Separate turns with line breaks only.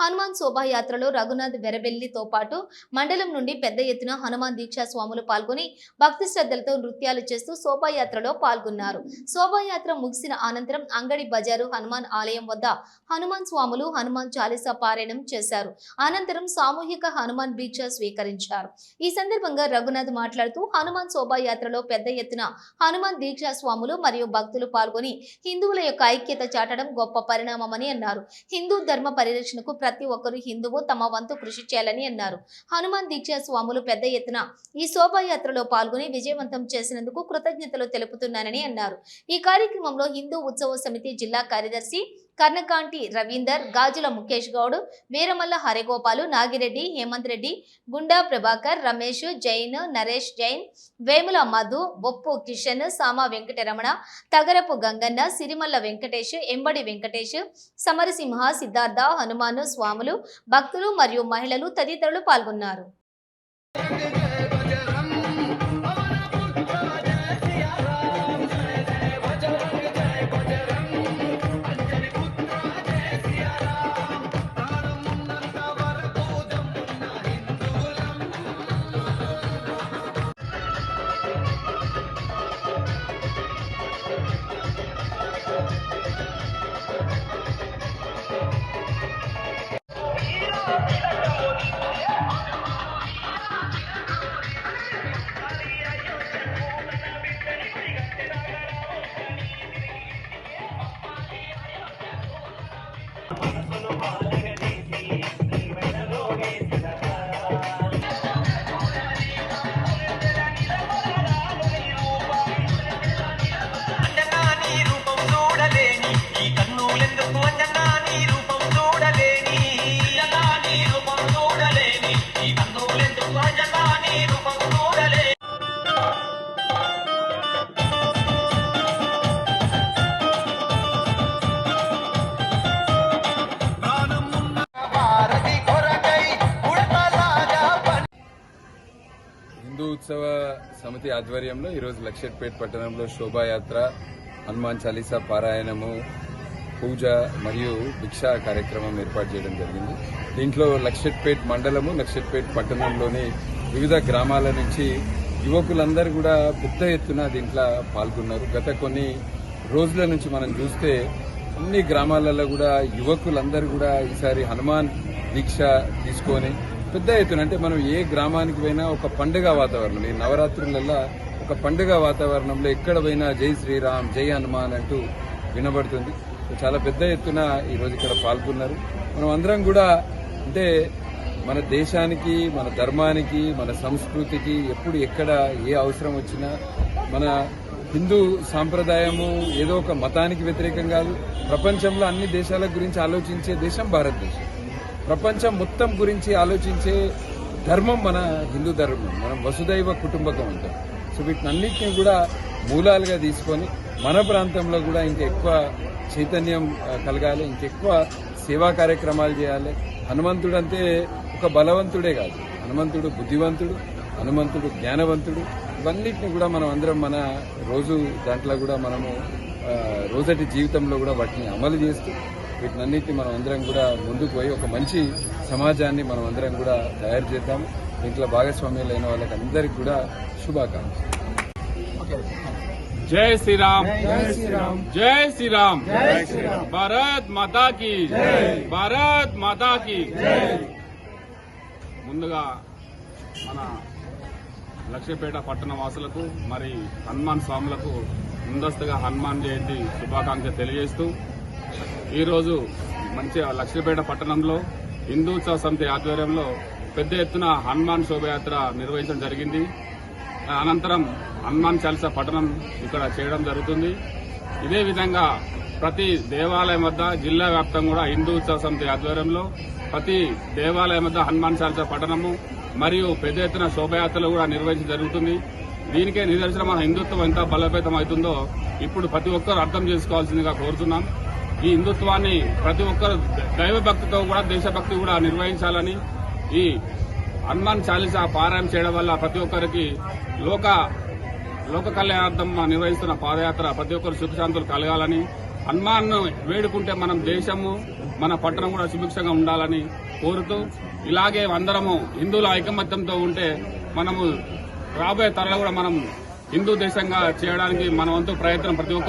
హనుమాన్ శోభాయాత్రలో రఘునాథ్ వెరబెల్లితో పాటు మండలం నుండి పెద్ద ఎత్తున హనుమాన్ దీక్షా స్వాములు పాల్గొని భక్తి శ్రద్ధలతో నృత్యాలు చేస్తూ శోభాయాత్రలో పాల్గొన్నారు. శోభాయాత్ర ముగిసిన అనంతరం అంగడి బజారు హనుమాన్ ఆలయం వద్ద హనుమాన్ స్వాములు హనుమాన్ చాలీసా పారాయణం చేశారు. అనంతరం సామూహిక హనుమాన్ దీక్ష స్వీకరించారు. ఈ సందర్భంగా రఘునాథ్ మాట్లాడుతూ హనుమాన్ శోభాయాత్రలో పెద్ద ఎత్తున హనుమాన్ దీక్షా స్వాములు మరియు భక్తులు పాల్గొని హిందువుల యొక్క ఐక్యత చాటడం గొప్ప పరిణామమని అన్నారు. హిందూ ధర్మ పరిరక్షణకు ప్రతి ఒక్కరు హిందువు తమ వంతు కృషి చేయాలని అన్నారు. హనుమాన్ దీక్షా స్వాములు పెద్ద ఎత్తున ఈ శోభాయాత్రలో పాల్గొని విజయవంతం చేసినందుకు కృతజ్ఞతలు తెలుపుతున్నానని అన్నారు. ఈ కార్యక్రమంలో హిందూ ఉత్సవ సమితి జిల్లా కార్యదర్శి కర్ణకాంటి రవీందర్ గాజుల ముఖేష్ గౌడ్ వీరమల్ల హరిగోపాలు నాగిరెడ్డి హేమంత్ రెడ్డి గుండా ప్రభాకర్ రమేష్ జైన్ నరేష్ జైన్ వేముల మధు బొప్పు కిషన్ సామా వెంకటరమణ తగరపు గంగన్న సిరిమల్ల వెంకటేష్ ఎంబడి వెంకటేష్ సమరసింహ సిద్ధార్థ హనుమాను స్వాములు భక్తులు మరియు మహిళలు తదితరులు పాల్గొన్నారు.
సమితి ఆధ్వర్యంలో ఈరోజు లక్షట్పేట్ పట్టణంలో శోభాయాత్ర హనుమాన్ చాలీసా పారాయణము పూజ మరియు భిక్షా కార్యక్రమం ఏర్పాటు చేయడం జరిగింది. దీంట్లో లక్షట్పేట్ మండలము లక్షట్పేట్ పట్టణంలోని వివిధ గ్రామాల నుంచి యువకులందరూ కూడా పెద్ద ఎత్తున దీంట్లో పాల్గొన్నారు. గత కొన్ని రోజుల నుంచి మనం చూస్తే అన్ని గ్రామాలలో కూడా యువకులందరూ కూడా ఈసారి హనుమాన్ దీక్ష తీసుకొని పెద్ద ఎత్తున అంటే మనం ఏ గ్రామానికి పోయినా ఒక పండుగ వాతావరణం ఈ నవరాత్రులలో ఒక పండుగ వాతావరణంలో ఎక్కడ పోయినా జై శ్రీరామ్ జై హనుమాన్ అంటూ వినబడుతుంది. చాలా పెద్ద ఎత్తున ఈరోజు ఇక్కడ పాల్గొన్నారు. మనం అందరం కూడా అంటే మన దేశానికి మన ధర్మానికి మన సంస్కృతికి ఎప్పుడు ఎక్కడ ఏ అవసరం వచ్చినా మన హిందూ సాంప్రదాయము ఏదో ఒక మతానికి వ్యతిరేకం కాదు. ప్రపంచంలో అన్ని దేశాల గురించి ఆలోచించే దేశం భారతదేశం. ప్రపంచం మొత్తం గురించి ఆలోచించే ధర్మం మన హిందూ ధర్మం మనం వసుదైవ కుటుంబకం అంటాం. సో వీటినన్నిటిని కూడా మూలాలుగా తీసుకొని మన ప్రాంతంలో కూడా ఇంకా ఎక్కువ చైతన్యం కలగాలి ఇంకెక్కువ సేవా కార్యక్రమాలు చేయాలి. హనుమంతుడు అంటే ఒక బలవంతుడే కాదు. హనుమంతుడు బుద్ధివంతుడు హనుమంతుడు జ్ఞానవంతుడు. ఇవన్నిటిని కూడా మనం అందరం మన రోజు దాంట్లో కూడా మనము రోజటి జీవితంలో కూడా వాటిని అమలు చేస్తూ వీటినన్నింటినీ మనం అందరం కూడా ముందుకు పోయి ఒక మంచి సమాజాన్ని మనం అందరం కూడా తయారు చేద్దాం. ఇంట్లో భాగస్వామ్యులు అయిన వాళ్ళకి అందరికీ కూడా శుభాకాంక్షలు.
జై శ్రీరామ్. జై శ్రీరామ్. భారత్ మాతాకి భారత్ మాతాకి ముందుగా మన లక్ష్యపేట పట్టణ వాసులకు మరి హనుమాన్ స్వాములకు ముందస్తుగా హనుమాన్ జయంతి శుభాకాంక్ష తెలియజేస్తూ ఈరోజు మంచి లక్ష్మీపేట పట్టణంలో హిందూ ఉత్సవ సమితి ఆధ్వర్యంలో పెద్ద ఎత్తున హనుమాన్ శోభయాత్ర నిర్వహించడం జరిగింది. అనంతరం హనుమాన్ చాలీసా పట్టణం ఇక్కడ చేయడం జరుగుతుంది. ఇదే విధంగా ప్రతి దేవాలయం వద్ద జిల్లా వ్యాప్తంగా కూడా హిందూ ఉత్సవ సమితి ఆధ్వర్యంలో ప్రతి దేవాలయం వద్ద హనుమాన్ చాలీసా పట్టణము మరియు పెద్ద ఎత్తున శోభయాత్రలు కూడా నిర్వహించడం జరుగుతుంది. దీనికే నిదర్శనం మన హిందుత్వం ఎంత బలోపేతం అవుతుందో ఇప్పుడు ప్రతి ఒక్కరూ అర్థం చేసుకోవాల్సిందిగా కోరుతున్నాం. ఈ హిందుత్వాన్ని ప్రతి ఒక్కరు దైవభక్తితో కూడా దేశభక్తి కూడా నిర్వహించాలని ఈ హనుమాన్ చాలీసా పారాయణ చేయడం వల్ల ప్రతి ఒక్కరికి లోక లోక కళ్యాణార్థం నిర్వహిస్తున్న పాదయాత్ర ప్రతి ఒక్కరు సుఖశాంతులు కలగాలని హనుమాన్ వేడుకుంటే మనం దేశము మన పట్టణం కూడా సుభిక్షంగా ఉండాలని కోరుతూ ఇలాగే అందరము హిందువుల ఐకమత్యంతో ఉంటే మనము రాబోయే తరాలు కూడా మనం హిందూ దేశంగా చేయడానికి మన వంతు ప్రయత్నం ప్రతి ఒక్క